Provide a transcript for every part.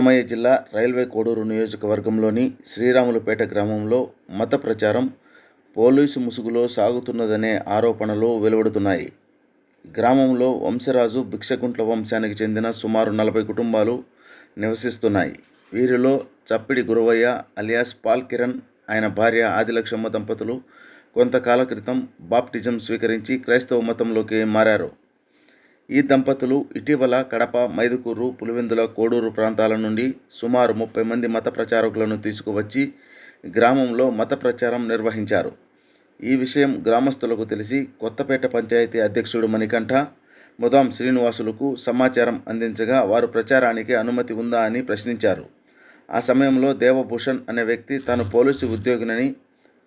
అన్నమయ్య జిల్లా రైల్వే కోడూరు నియోజకవర్గంలోని శ్రీరాములుపేట గ్రామంలో మత ప్రచారం పోలీసు ముసుగులో సాగుతున్నదనే ఆరోపణలు వెలువడుతున్నాయి. గ్రామంలో వంశరాజు భిక్షకుంట్ల వంశానికి చెందిన సుమారు నలభై కుటుంబాలు నివసిస్తున్నాయి. వీరిలో చప్పిడి గురవయ్య అలియాస్ పాల్ కిరణ్ ఆయన భార్య ఆదిలక్ష్మ దంపతులు కొంతకాల క్రితం బాప్టిజం స్వీకరించి క్రైస్తవ మతంలోకి మారారు. ఈ దంపతులు ఇటీవల కడప మైదుకూరు పులివెందుల కోడూరు ప్రాంతాల నుండి సుమారు ముప్పై మంది మత ప్రచారకులను తీసుకువచ్చి గ్రామంలో మత ప్రచారం నిర్వహించారు. ఈ విషయం గ్రామస్తులకు తెలిసి కొత్తపేట పంచాయతీ అధ్యక్షుడు మణికంఠ ముదాం శ్రీనివాసులకు సమాచారం అందించగా వారు ప్రచారానికి అనుమతి ఉందా అని ప్రశ్నించారు. ఆ సమయంలో దేవభూషణ్ అనే వ్యక్తి తాను పోలీసు ఉద్యోగినని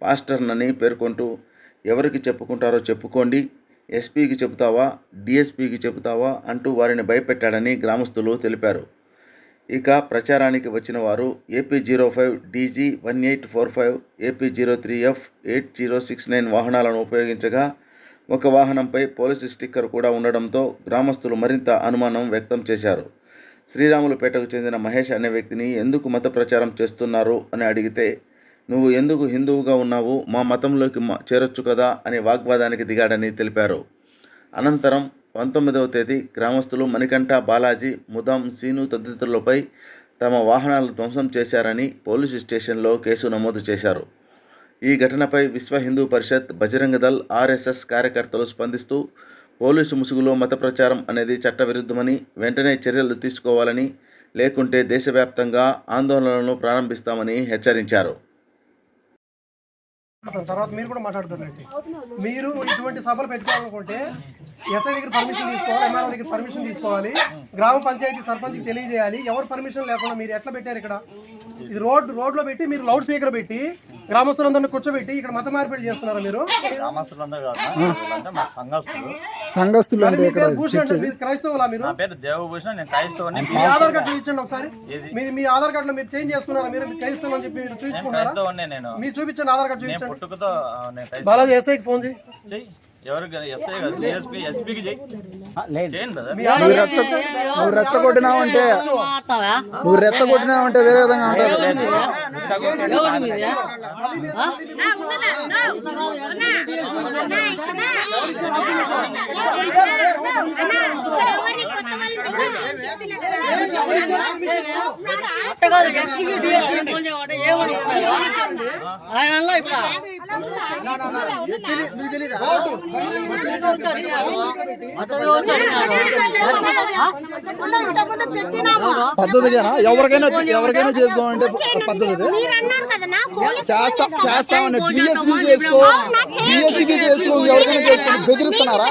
పాస్టర్నని పేర్కొంటూ ఎవరికి చెప్పుకుంటారో చెప్పుకోండి ఎస్పీకి చెబుతావా డిఎస్పీకి చెబుతావా అంటూ వారిని భయపెట్టాడని గ్రామస్తులు తెలిపారు. ఇక ప్రచారానికి వచ్చిన వారు AP zero five DG one eight four five AP zero three F eight zero six nine వాహనాలను ఉపయోగించగా ఒక వాహనంపై పోలీసు స్టిక్కర్ కూడా ఉండడంతో గ్రామస్తులు మరింత అనుమానం వ్యక్తం చేశారు. శ్రీరాములుపేటకు చెందిన మహేష్ అనే వ్యక్తిని ఎందుకు మత ప్రచారం చేస్తున్నారు అని అడిగితే నువ్వు ఎందుకు హిందువుగా ఉన్నావు? మా మతంలోకి మా- చేరొచ్చు కదా? అని వాగ్వాదానికి దిగాడని తెలిపారు. అనంతరం పంతొమ్మిదవ తేదీ గ్రామస్తులు మణికంఠ బాలాజీ ముదాం సీను తదితరులపై తమ వాహనాలు ధ్వంసం చేశారని పోలీసు స్టేషన్లో కేసు నమోదు చేశారు. ఈ ఘటనపై విశ్వ హిందూ పరిషత్ బజరంగ దళ్ ఆర్ఎస్ఎస్ కార్యకర్తలు స్పందిస్తూ పోలీసు ముసుగులో మత ప్రచారం అనేది చట్టవిరుద్ధమని వెంటనే చర్యలు తీసుకోవాలని లేకుంటే దేశవ్యాప్తంగా ఆందోళనలను ప్రారంభిస్తామని హెచ్చరించారు. తర్వాత మీరు కూడా మాట్లాడుతున్నట్టు. మీరు ఇటువంటి సభలు పెట్టుకోవాలనుకుంటే ఎస్ఐ దగ్గర పర్మిషన్ తీసుకోవాలి ఎంఆర్ఓ దగ్గర పర్మిషన్ తీసుకోవాలి గ్రామ పంచాయతీ సర్పంచ్కి తెలియజేయాలి ఎవరు పర్మిషన్ లేకుండా మీరు ఎట్లా పెట్టారు ఇక్కడ? ఇది రోడ్ రోడ్లో పెట్టి మీరు లౌడ్ స్పీకర్ పెట్టి గ్రామస్తులందరినీ కూర్చోబెట్టి ఇక్కడ మత మార్పిడి చేస్తున్నారు మీరు? మా సంఘస్థులు అంటే మీ ఇక్కడ క్రైస్తవులా మీరు నా పేరు దేవభూషణ్ నేను క్రైస్తవుని మీ ఆధార్ కార్డు చూపించండి ఒకసారి మీరు మీ ఆధార్ కార్డులో మీరు చేంజ్ చేసుకున్నారా మీరు మీరు క్రైస్తవం అని చెప్పి మీరు చూపించుకున్నారా క్రైస్తవుని నేను మీరు చూపించండి ఆధార్ కార్డు నేను చూపించండి పుట్టుకతో నేను క్రైస్తవ బాలాజీ ఎస్ఐకి ఫోన్ చేయి చెయ్యి ఎవరికి ఎస్ఐ కాదు డిఎస్పీ ఎస్పీకి చెయ్యి చేయండి బ్రదర్ మీ ఆధార్ కార్డు నువ్వు రెచ్చగొట్టినావంటే నువ్వు రెచ్చగొట్టినావంటే వేరే విధంగా ఉంటుంది ఆయన ఇప్పుడు పద్ధతిగా ఎవరికైనా ఎవరికైనా చేసుకోవాలంటే పద్ధతి చేస్తా చేస్తామని చేసుకో. చేసుకో. ఎవరికైనా బెదిరిస్తున్నారా?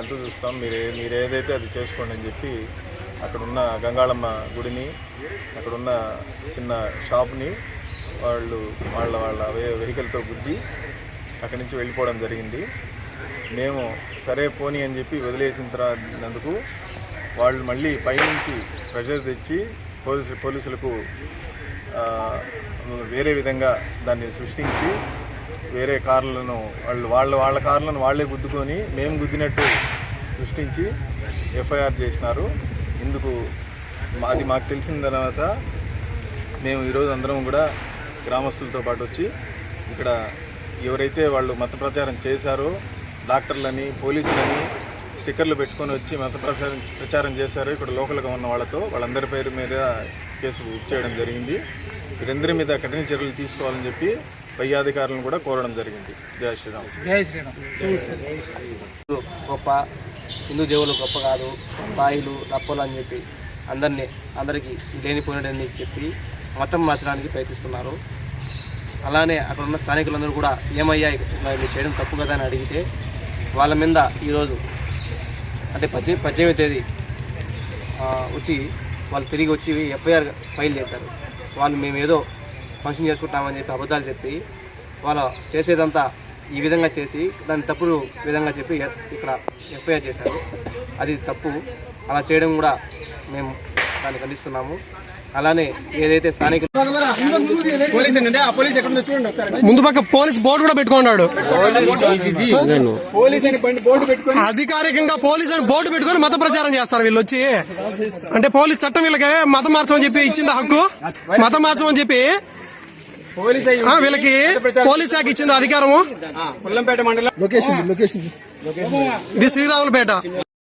ఎంత చూస్తాం? మీరు మీరు ఏదైతే అది చేసుకోండి అని చెప్పి అక్కడున్న గంగాళమ్మ గుడిని అక్కడున్న చిన్న షాప్ని వాళ్ళు వాళ్ళ వాళ్ళ వెహికల్తో గుద్ది అక్కడి నుంచి వెళ్ళిపోవడం జరిగింది. మేము సరే పోనీ అని చెప్పి వదిలేసిన తర్వాతనందుకు వాళ్ళు మళ్ళీ పైనుంచి ప్రెషర్ తెచ్చి పోలీసు పోలీసులకు వేరే విధంగా దాన్ని సృష్టించి వేరే కార్లను వాళ్ళు వాళ్ళ వాళ్ళ కార్లను వాళ్ళే గుద్దుకొని మేము గుద్దినట్టు సృష్టించి ఎఫ్ఐఆర్ చేసినారు. ఇందుకు మాది మాకు తెలిసిన తర్వాత మేము ఈరోజు అందరం కూడా గ్రామస్తులతో పాటు వచ్చి ఇక్కడ ఎవరైతే వాళ్ళు మత ప్రచారం చేశారో డాక్టర్లని పోలీసులని స్టిక్కర్లు పెట్టుకొని వచ్చి మత ప్రచారం ప్రచారం చేశారో ఇక్కడ లోకల్గా ఉన్న వాళ్ళతో వాళ్ళందరి పేరు మీద కేసు బుక్ చేయడం జరిగింది. వీరందరి మీద కఠిన చర్యలు తీసుకోవాలని చెప్పి పై అధికారులను కూడా కోరడం జరిగింది. జై శ్రీరామ్. గొప్ప హిందూ దేవుళ్ళు గొప్ప కాదు బాయిలు రప్పలు అని చెప్పి అందరినీ అందరికీ లేనిపోయినని చెప్పి మతం మార్చడానికి ప్రయత్నిస్తున్నారు. అలానే అక్కడ ఉన్న స్థానికులందరూ కూడా ఏమయ్యా మీరు చేయడం తప్పు కదా అని అడిగితే వాళ్ళ మీద ఈరోజు అంటే పద్దెనిమిది పద్దెనిమిది తేదీ వచ్చి వాళ్ళు తిరిగి వచ్చి ఎఫ్ఐఆర్ ఫైల్ చేశారు. వాళ్ళు మేము ఏదో ఫంక్షన్ చేసుకుంటామని చెప్పి అబద్ధాలు చెప్పి వాళ్ళు చేసేదంతా ఈ విధంగా చేసి దాన్ని తప్పుడు విధంగా చెప్పి ఇక్కడ ఎఫ్ఐఆర్ చేశారు. అది తప్పు. అలా చేయడం కూడా మేము దాన్ని ఖండిస్తున్నాము. అలానే ఏదైతే స్థానికులు ముందు పక్క పోలీస్ బోర్డు కూడా పెట్టుకున్నాడు. అధికారికంగా పోలీస్ అని బోర్డు పెట్టుకొని మత ప్రచారం చేస్తారు వీళ్ళు వచ్చి. అంటే పోలీస్ చట్టం వీళ్ళకి మతం మార్చమని చెప్పి ఇచ్చింది హక్కు. మతం మార్చమని చెప్పి ఆ, వీళ్ళకి పోలీస్ శాఖ ఇచ్చింది అధికారము. లొకేషన్ లొకేషన్ ఇది శ్రీరాములపేట